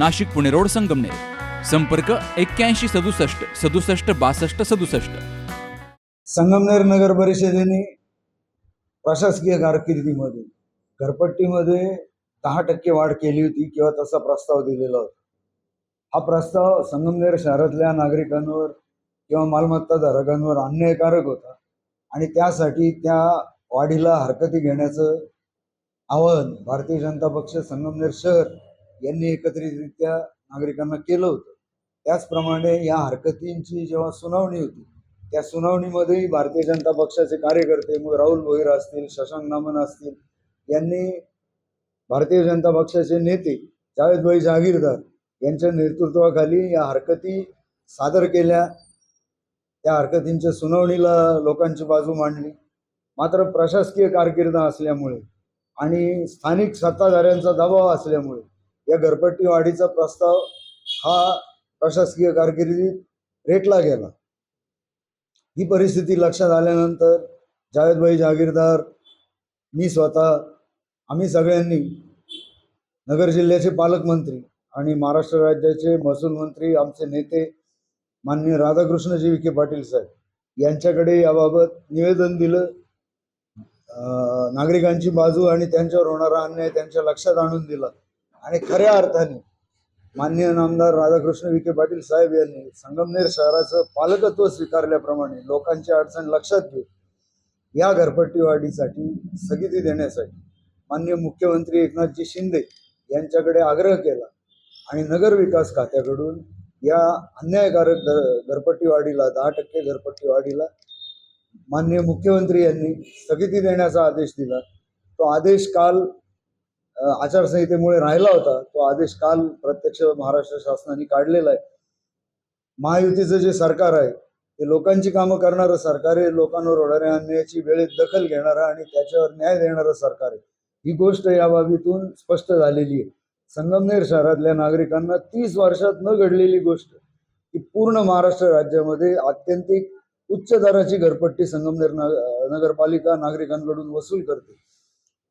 Nashik Pune road Sangamner. संपर्क एक्क्याऐंशी सदुसष्ट सदुसष्ट बासष्ट सदुसष्ट. संगमनेर नगर परिषदेने प्रशासकीय कारकिर्दीमध्ये घरपट्टीमध्ये दहा टक्के वाढ केली होती किंवा तसा प्रस्ताव दिलेला होता. हा प्रस्ताव संगमनेर शहरातल्या नागरिकांवर किंवा मालमत्ता धारकांवर अन्यायकारक होता आणि त्यासाठी त्या वाढीला हरकती घेण्याचं आवाहन भारतीय जनता पक्ष संगमनेर शहर यांनी एकत्रितरित्या नागरिकांना केलं होतं. त्याचप्रमाणे या हरकतींची जेव्हा सुनावणी होती त्या सुनावणीमध्येही भारतीय जनता पक्षाचे कार्यकर्ते मग राहुल भोईर असतील शशांक नामन असतील यांनी भारतीय जनता पक्षाचे नेते जावेदभाई जहागीरदार यांच्या नेतृत्वाखाली या हरकती सादर केल्या. त्या हरकतींच्या सुनावणीला लोकांची बाजू मांडली. मात्र प्रशासकीय कारकीर्द असल्यामुळे आणि स्थानिक सत्ताधाऱ्यांचा दबाव असल्यामुळे या घरपट्टी वाढीचा प्रस्ताव हा प्रशासकीय कारकिर्दीत रेटला गेला. ही परिस्थिती लक्षात आल्यानंतर जावेदभाई जहागीरदार मी स्वतः आम्ही सगळ्यांनी नगर जिल्ह्याचे पालकमंत्री आणि महाराष्ट्र राज्याचे महसूल मंत्री आमचे नेते माननीय राधाकृष्णजी विखे पाटील साहेब यांच्याकडे याबाबत निवेदन दिलं. अं, नागरिकांची बाजू आणि त्यांच्यावर होणारा अन्याय त्यांच्या लक्षात आणून दिला. आणि खऱ्या अर्थाने माननीय नामदार राधाकृष्ण विखे पाटील साहेब यांनी संगमनेर शहराचं पालकत्व स्वीकारल्याप्रमाणे लोकांची अडचण लक्षात घेऊन या घरपट्टी वाढीसाठी स्थगिती देण्यासाठी माननीय मुख्यमंत्री एकनाथजी शिंदे यांच्याकडे आग्रह केला आणि नगर विकास खात्याकडून या अन्यायकारक घर घरपट्टी वाढीला दहा टक्के घरपट्टी वाढीला माननीय मुख्यमंत्री यांनी स्थगिती देण्याचा आदेश दिला. तो आदेश काल आचारसंहितेमुळे राहिला होता तो आदेश काल प्रत्यक्ष महाराष्ट्र शासनाने काढलेला आहे. महायुतीचं जे सरकार आहे ते लोकांची कामं करणारं सरकार आहे लोकांवर होणाऱ्या अन्यायाची वेळेत दखल घेणारं आणि त्याच्यावर न्याय देणारं सरकार आहे. ही गोष्ट या बाबीतून स्पष्ट झालेली आहे. संगमनेर शहरातल्या नागरिकांना तीस वर्षात न घडलेली गोष्ट की पूर्ण महाराष्ट्र राज्यामध्ये अत्यंतिक उच्च दराची घरपट्टी संगमनेर नगरपालिका नागरिकांकडून वसूल करते.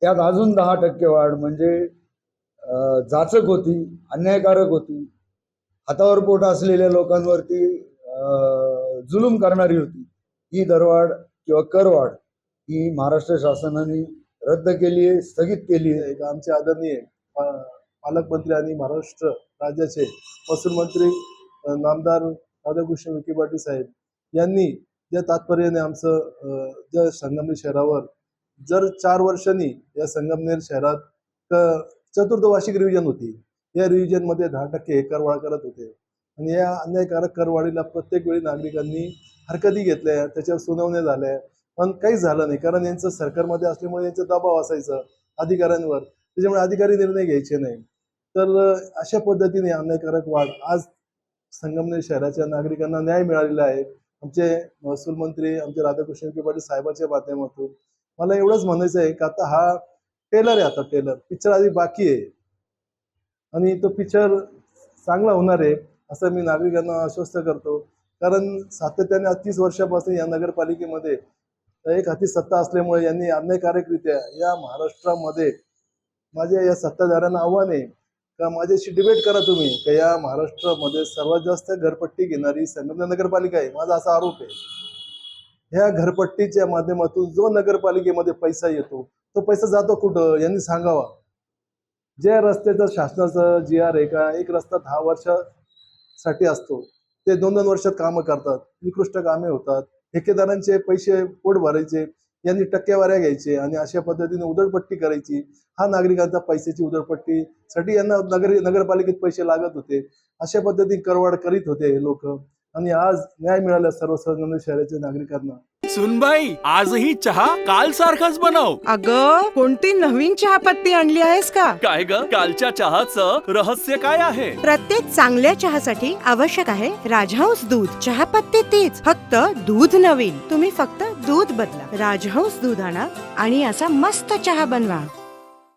त्यात अजून दहा टक्के वाढ म्हणजे जाचक होती अन्यायकारक होती. हातावर पोट असलेल्या लोकांवरती जुलूम करणारी होती. ही दरवाढ किंवा करवाढ ही महाराष्ट्र शासनाने रद्द केली आहे स्थगित केली आहे. एक आमचे आदरणीय पालकमंत्री आणि महाराष्ट्र राज्याचे महसूल मंत्री नामदार राधाकृष्ण विखे पाटील साहेब यांनी ज्या तात्पर्याने आमचं ज्या संगमनेर शहरावर जर चार वर्षांनी या संगमनेर शहरात चतुर्थ वार्षिक रिव्हिजन होती. या रिव्हिजनमध्ये दहा टक्के करवाढ करत होते. आणि या अन्यायकारक करवाढीला प्रत्येक वेळी नागरिकांनी हरकती घेतल्या त्याच्यावर सुनावण्या झाल्या. पण काहीच झालं नाही. कारण यांचं सरकारमध्ये असल्यामुळे यांचा दबाव असायचा अधिकाऱ्यांवर. त्याच्यामुळे अधिकारी निर्णय घ्यायचे नाही. तर अशा पद्धतीने अन्यायकारक वाढ आज संगमनेर शहराच्या नागरिकांना न्याय मिळालेला आहे. आमचे महसूल मंत्री आमचे राधाकृष्ण विखे पाटील साहेबांच्या माध्यमातून मला एवढंच म्हणायचं आहे की आता हा टेलर आहे आता टेलर. पिक्चर आधी बाकी आहे. आणि तो पिक्चर चांगला होणार आहे असं मी नागरिकांना आश्वस्त करतो. कारण सातत्याने आज तीस वर्षापासून या नगरपालिकेमध्ये एक हाती सत्ता असल्यामुळे यांनी अन्यायकारकरित्या या महाराष्ट्रामध्ये माझ्या या सत्ताधाऱ्यांना आव्हान आहे. का माझ्याशी डिबेट करा तुम्ही का या महाराष्ट्रामध्ये सर्वात जास्त घरपट्टी घेणारी संगमनेर नगरपालिका आहे. माझा असा आरोप आहे. ह्या घरपट्टीच्या माध्यमातून जो नगरपालिकेमध्ये पैसा येतो तो पैसा जातो कुठं? यांनी सांगावा. ज्या रस्त्याचा शासनाचं जी आर आहे का एक रस्ता दहा वर्षासाठी असतो. ते दोन दोन वर्षात कामं करतात. निकृष्ट कामे होतात. ठेकेदारांचे पैसे पोट भरायचे. यांनी टक्केवाऱ्या घ्यायचे आणि अशा पद्धतीने उधळपट्टी करायची. हा नागरिकांचा पैशाची उधळपट्टीसाठी यांना नगर नगरपालिकेत पैसे लागत होते. अशा पद्धतीने करवाढ करीत होते हे लोक. आणि आज न्याय मिळाला सर्व संगमनेर शहराच्या नागरिकांना. सुनबाई आजही चहा काल सारखाच बनव. अग कोणती नवीन चहापत्ती आणली आहेस का? काय ग? कालच्या चहाचं रहस्य काय आहे? प्रत्येक चांगल्या चहासाठी आवश्यक आहे राजहंस दूध. चहापत्ती तीच फक्त दूध नवीन. तुम्ही फक्त दूध बदला. राजहंस दूध आणा आणि असा मस्त चहा बनवा.